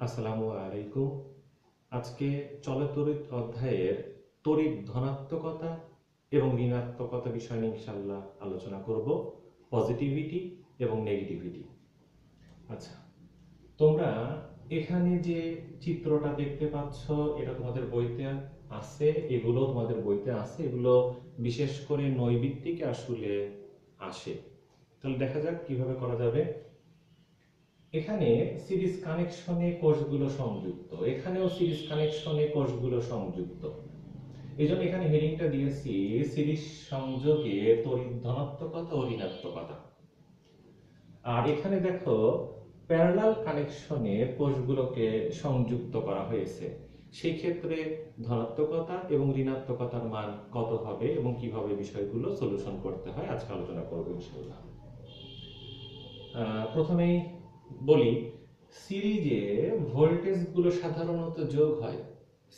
আসসালামু আলাইকুম। আজকে চলে তড়িৎ অধ্যায়ের তড়িৎ ধনাত্মকতা এবং ঋণাত্মকতা বিষয় নিয়ে ইনশাল্লাহ আলোচনা করব, পজিটিভিটি এবং নেগেটিভিটি। আচ্ছা তোমরা এখানে যে চিত্রটা দেখতে পাচ্ছ, এটা তোমাদের বইতে আছে, এগুলো তোমাদের বইতে আছে, এগুলো বিশেষ করে নৈবিত্তিকে আসলে আসে। তাহলে দেখা যাক কীভাবে করা যাবে। এখানে সিরিজ কানেকশনে কোষগুলো সংযুক্ত। এখানেও সিরিজ কানেকশনে কোষগুলো সংযুক্ত। এই জন্য এখানে হেডিংটা দিয়েছি সিরিজ সংযোগে তড়িৎ ধনাত্মকতা ও ঋণাত্মকতা আর এখানে দেখো প্যারালাল কানেকশনে কোষগুলোকে সংযুক্ত করা হয়েছে। সেই ক্ষেত্রে ধনাত্মকতা এবং ঋণাত্মকতার মান কত হবে এবং কীভাবে বিষয়গুলো সলিউশন করতে হয়, আজকে আলোচনা করব ইনশাল্লাহ প্রথমেই বলি, সিরিজে ভোল্টেজগুলো সাধারণত যোগ হয়।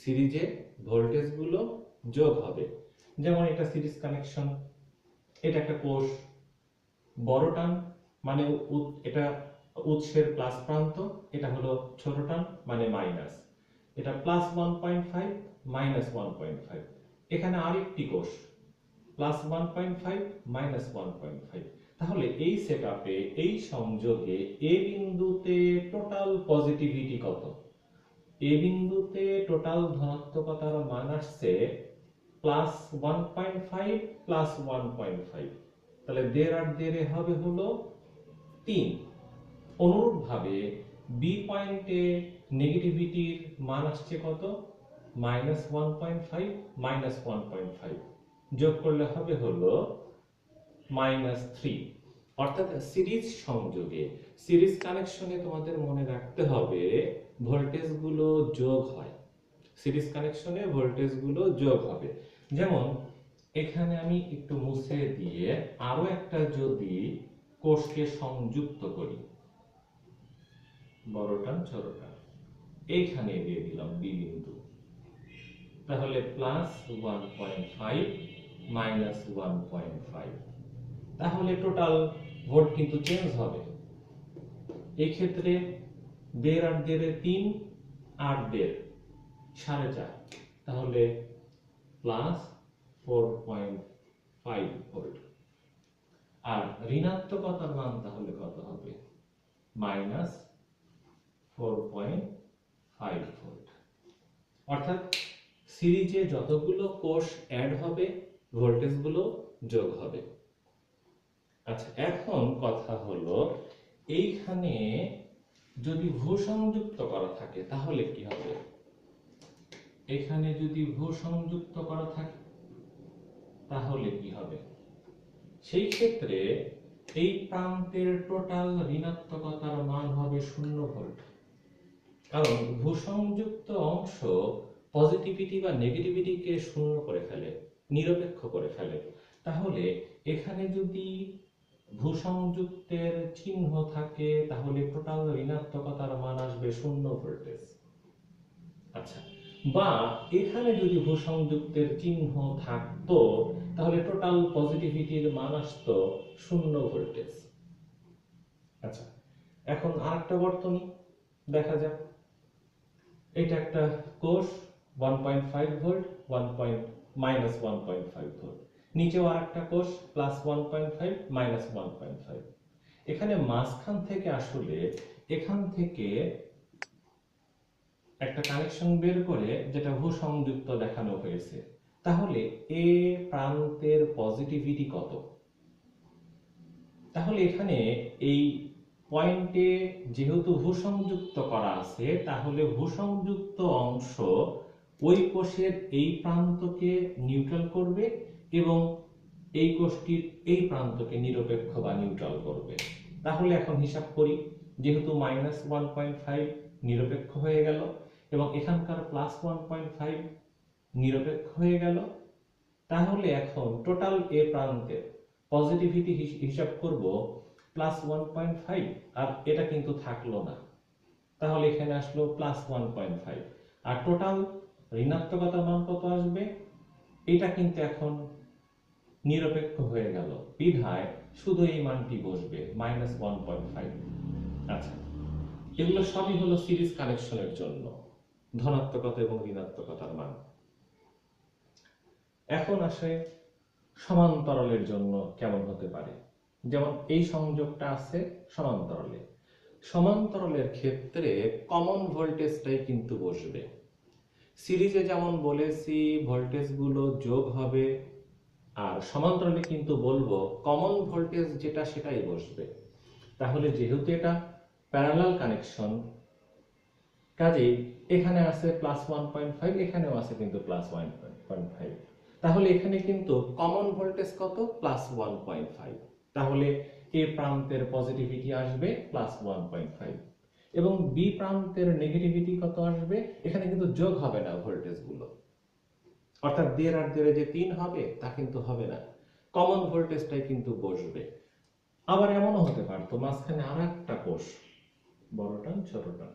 সিরিজে ভোল্টেজগুলো যোগ হবে। যেমন এটা সিরিজ কানেকশন, এটা একটা কোষ, বড় টান মানে এটা উৎসের প্লাস প্রান্ত, এটা হলো ছোট টান মানে মাইনাস। এটা plus one point five, minus one point five. এখানে আরেকটি কোষ, plus one point five, minus one point five. তাহলে এই সেটআপে এই সংযোগে এ বিন্দুতে টোটাল পজিটিভিটি কত? এ বিন্দুতে টোটাল ধনাত্মকতার মান আসছে plus one point five plus one point five তাহলে দের আর দেরে হবে হলো তিন। অনুরূপভাবে বি পয়েন্টে নেগেটিভিটির মান আসছে কত? Minus one point five minus one point five যোগ করলে হবে হলো মাইনাস থ্রি অর্থাৎ সিরিজ সংযোগে, সিরিজ কানেকশনে তোমাদের মনে রাখতে হবে ভোল্টেজগুলো যোগ হয়। সিরিজ কানেকশনে ভোল্টেজগুলো যোগ হবে। যেমন, এখানে আমি একটু মুছে দিয়ে আরও একটা যদি কোষকে সংযুক্ত করি। বড়টা ছোটটা এইখানে দিয়ে দিলাম বি বিন্দু। তাহলে plus one point five minus one point five তাহলে টোটাল ভোট কিন্তু চেঞ্জ হবে। এই ক্ষেত্রে দেড় আর দেড়ে তিন, আট দেড়, সাড়ে চার। তাহলে plus four point five volt আর ঋণাত্মকতার মান তাহলে কত হবে? Minus four point five volt অর্থাৎ সিরিজে যতগুলো কোষ অ্যাড হবে ভোল্টেজগুলো যোগ হবে। আচ্ছা এখন কথা হলো, এইখানে যদি ভূসংযুক্ত করা থাকে, তাহলে কি হবে? এখানে যদি ভূসংযুক্ত করা থাকে, তাহলে কি হবে? সেই ক্ষেত্রে এই প্রান্তের টোটাল ঋণাত্মকতার মান হবে শূন্য ভোল্ট। কারণ ভূসংযুক্ত অংশ পজিটিভিটি বা নেগেটিভিটিকে শূন্য করে ফেলে, নিরপেক্ষ করে ফেলে। তাহলে এখানে যদি ভূসংযুক্তের চিহ্ন থাকে, তাহলে টোটাল ঋণাত্মকতার মান আসবে শূন্য ভোল্টেজ। আচ্ছা বা এখানে যদি ভূসংযুক্তের চিহ্ন থাকতো, তাহলে টোটাল পজিটিভিটির মান আসতো শূন্য ভোল্টেজ। আচ্ছা এখন আরেকটা বর্তনী দেখা যাক। এটা একটা কোষ one point five volt one point minus one point five volt নিচেও আরেকটা কোষ plus one point five minus one point five এখানে মাঝখান থেকে আসলে এখান থেকে একটা কানেকশন বের করে যেটা ভূসংযুক্ত দেখানো হয়েছে। তাহলে এ প্রান্তের পজিটিভিটি কত? তাহলে এখানে এই পয়েন্টে যেহেতু ভূসংযুক্ত করা আছে, তাহলে ভূসংযুক্ত অংশ ওই কোষের এই প্রান্তকে নিউট্রাল করবে এবং এই কোষটির এই প্রান্তকে নিরপেক্ষ বা নিউট্রাল করবে। তাহলে এখন হিসাব করি, যেহেতু মাইনাস ওয়ান পয়েন্ট ফাইভ নিরপেক্ষ হয়ে গেল এবং এখানকার প্লাস ওয়ান পয়েন্ট ফাইভ নিরপেক্ষ হয়ে গেল, তাহলে এখন টোটাল এ প্রান্তের পজিটিভিটি হিসাব করব প্লাস ওয়ান পয়েন্ট ফাইভ আর এটা কিন্তু থাকল না। তাহলে এখানে আসলো প্লাস ওয়ান পয়েন্ট ফাইভ আর টোটাল ঋণাত্মকতার মান কত আসবে? এটা কিন্তু এখন নিরপেক্ষ হয়ে গেল। বিধায় শুধু এই মানটি বসবে মাইনাস ওয়ান পয়েন্ট ফাইভ আচ্ছা এগুলো সবই হলো সিরিজ কানেকশনের জন্য। ধনাত্মকতা এবং ঋণাত্মকতার মান। এখন আসে সমান্তরালের জন্য কেমন হতে পারে। যেমন এই সংযোগটা আছে সমান্তরালে। সমান্তরালের ক্ষেত্রে কমন ভোল্টেজটাই কিন্তু বসবে। সিরিজে যেমন বলেছি ভোল্টেজগুলো যোগ হবে আর সমান্তরালে কিন্তু বলব কমন ভোল্টেজ যেটা সেটাই বসবে। তাহলে যেহেতু এটা প্যারালাল কানেকশন কাজেই এখানে আছে প্লাস ওয়ান পয়েন্ট ফাইভ এখানেও আছে কিন্তু প্লাস ওয়ান পয়েন্ট ফাইভ তাহলে এখানে কিন্তু কমন ভোল্টেজ কত? প্লাস ওয়ান পয়েন্ট ফাইভ তাহলে এ প্রান্তের পজিটিভিটি আসবে প্লাস ওয়ান পয়েন্ট ফাইভ এবং বি প্রান্তের নেগেটিভিটি কত আসবে? এখানে কিন্তু যোগ হবে না ভোল্টেজগুলো। অর্থাৎ দেড় আর দেড়ে যে তিন হবে, তা কিন্তু হবে না। কমন ভোল্টেজটাই কিন্তু বসবে। আবার এমনও হতে পারতো মাঝখানে আর একটা কোষ, বড়টা, ছোটটা।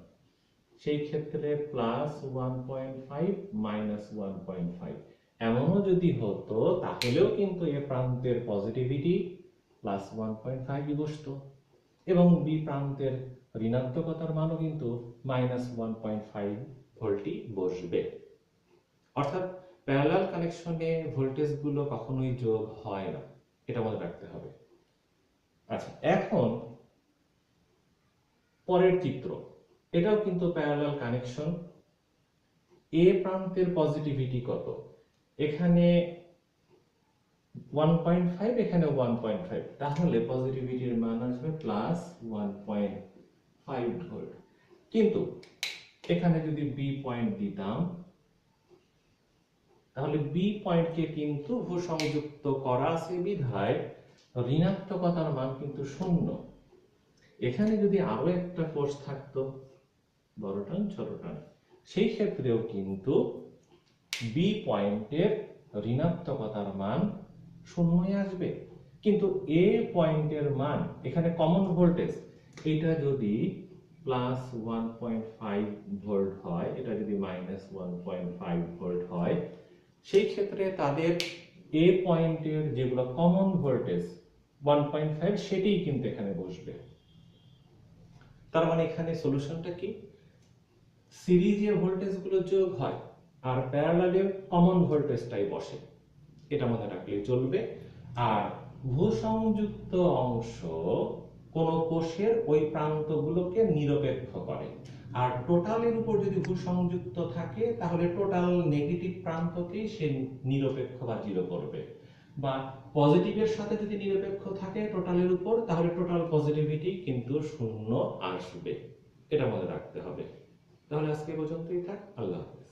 সেই ক্ষেত্রে plus one point five minus one point five এমনও যদি হতো, তাহলেও কিন্তু এ প্রান্তের পজিটিভিটি প্লাস ওয়ান পয়েন্ট ফাইভই বসতো। এবং বি প্রান্তের ঋণাত্মকতার মানও কিন্তু মাইনাস ওয়ান পয়েন্ট ফাইভ ভোল্টই বসবে। অর্থাৎ প্যারালাল কানেকশনে ভোল্টেজগুলো কখনোই যোগ হয় না। এটা মনে রাখতে হবে। আচ্ছা এখন পরের চিত্র। এটাও কিন্তু প্যারালাল কানেকশন এ প্রান্তের পজিটিভিটি কত? এখানে 1.5 এখানে 1.5 তাহলে পজিটিভিটির মান আসবে প্লাস 1.5 ভোল্ট কিন্তু এখানে যদি বি পয়েন্ট দিতাম তাহলে বি পয়েন্টকে কিন্তু ভূসংযুক্ত করা আছে বিধায় ঋণাত্মকতার মান কিন্তু শূন্য। এখানে যদি আরও একটা কোষ থাকতো বড় টান ছোট টান সেই ক্ষেত্রেও কিন্তু বি পয়েন্টের ঋণাত্মকতার মান শূন্যই আসবে। কিন্তু এ পয়েন্টের মান, এখানে কমন ভোল্টেজ এটা যদি plus one point five volt হয়, এটা যদি minus one point five volt হয় সেই ক্ষেত্রে তাদের এ পয়েন্টের যেগুলো common voltage one point five সেটাই কিন্তু এখানে বসবে। তার মানে এখানে সলিউশনটা কি? সিরিজে ভোল্টেজগুলো যোগ হয় আর প্যারালালে কমন ভোল্টেজটাই বসে। এটা মনে রাখলে চলবে। আর ভূসংযুক্ত অংশ কোন কোষের ওই প্রান্তগুলোকে নিরপেক্ষ করে। আর টোটালের উপর যদি ভূসংযুক্ত থাকে, তাহলে টোটাল নেগেটিভ প্রান্তকেই সে নিরপেক্ষ বা জিরো করবে। বা পজিটিভের সাথে যদি নিরপেক্ষ থাকে টোটালের উপর, তাহলে টোটাল পজিটিভিটি কিন্তু শূন্য আসবে। এটা মনে রাখতে হবে। তাহলে আজকে পর্যন্তই থাক। আল্লাহ হাফেজ।